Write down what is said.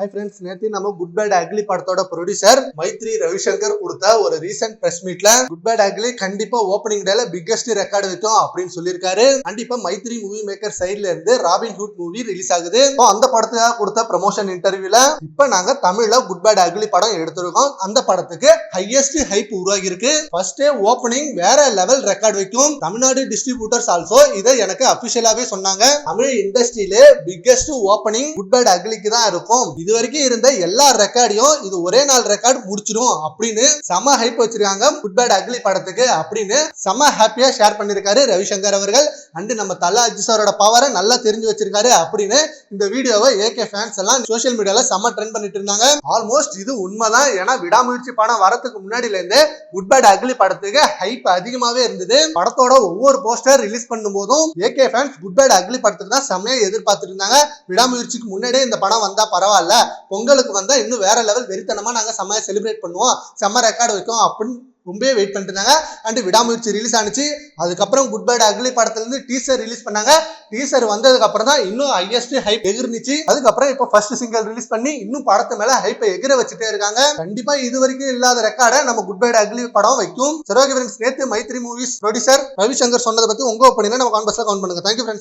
High friends நேற்று நம்ம good bad ugly படத்தோட ப்ரொடியூசர் மைத்ரி ரவிசங்கர் கொடுத்த ஒரு ரீசெண்ட் பிரஸ் மீட்ல குட் பேட் அக்லி கண்டிப்பா ஓப்பனிங் டேல பிக்கஸ்ட் ரெக்கார்டு வைக்கும் அப்படின்னு சொல்லியிருக்காரு. கண்டிப்பா மைத்ரி மூவி மேக்கர் சைடுல இருந்து ராபின் ஹுட் மூவி ரிலீஸ் ஆகுது. அந்த படத்துக்காக கொடுத்த ப்ரமோஷன் இன்டர்வியூல இப்ப நாங்க தமிழ்ல குட் பேட் அக்லி படம் எடுத்திருக்கோம். அந்த படத்துக்கு ஹையஸ்ட் ஹைப் உருவாகி இருக்கு ஃபர்ஸ்ட் ஓப்பனிங் வேற லெவல் ரெக்கார்டு வைக்கும். தமிழ்நாடு டிஸ்ட்ரிபியூட்டர்ஸ் ஆல்சோ இதை எனக்கு அபிஷியலாவே சொன்னாங்க. தமிழ் இண்டஸ்ட்ரியிலே பிக்கஸ்ட் ஓப்பனிங் குட் பேட் அக்லிக்கு தான் இருக்கும். இது இது வரைக்கும் இருந்த எல்லா ரெக்கார்டையும் இது ஒரே நாள் ரெக்கார்டு முடிச்சிடும் அப்படின்னு செம ஹைப் வச்சிருக்காங்க. குட் பேட் அக்லி படத்துக்கு அப்படின்னு செம ஹாப்பியா ஷேர் பண்ணிருக்காரு ரவிசங்கர் அவர்கள். அண்டு நம்ம தலா அஜி சாரோட பவரை நல்லா தெரிஞ்சு வச்சிருக்காரு அப்படின்னு இந்த வீடியோவை ஏகே ஃபேன்ஸ் எல்லாம் சோஷியல் மீடியால செம்ம ட்ரெண்ட் பண்ணிட்டு இருந்தாங்க. ஆல்மோஸ்ட் இது உண்மைதான். ஏன்னா விடாமுயற்சி படம் வரதுக்கு முன்னாடில இருந்தே குட் பேட் அக்லி படத்துக்கு ஹைப் அதிகமாவே இருந்தது. படத்தோட ஒவ்வொரு போஸ்டர் ரிலீஸ் பண்ணும் போதும் A K fans good bad ugly படத்துக்கு தான் செம்மையா எதிர்பார்த்துட்டு இருந்தாங்க. விடாமுயற்சிக்கு முன்னாடியே இந்த படம் வந்தா பரவாயில்ல. பொங்கலுக்கு வந்தா இன்னும் வேற லெவல் வெறித்தனமா நாங்க செம்ம செலிப்ரேட் பண்ணுவோம். செம்ம ரெக்கார்டு வைக்கும் அப்படின்னு ரொம்பவே வெயிட் பண்ணிட்டு இருந்தாங்க. அண்ட் விடாமுயற்சி ரிலீஸ் ஆனிச்சு. அதுக்கப்புறம் குட் பைட் அக்லி படத்துல இருந்து டீசர் ரிலீஸ் பண்ணாங்க. டீசர் வந்ததுக்கு அப்புறம் தான் இன்னும் ஹையஸ்ட் ஹைப் எகிர்ந்துச்சு. அதுக்கப்புறம் இப்போ ஃபர்ஸ்ட் சிங்கிள் ரிலீஸ் பண்ணி இன்னும் படத்து மேல ஹைப்பை எகிர வச்சுட்டே இருக்காங்க. கண்டிப்பா இது வரைக்கும் இல்லாத ரெக்கார்டை நம்ம குட் பைட் அக்லி படம் வைக்கும். சரோகி ஃப்ரெண்ட்ஸ் நேத்து மைத்ரி மூவிஸ் ப்ரொடியூசர் ரவிசங்கர் சொன்னதை பத்தி உங்க ஒப்பீனியன் நம்ம கான்பர்ஸ்ல கவுண்ட் பண்ணுங்க. Thank you friends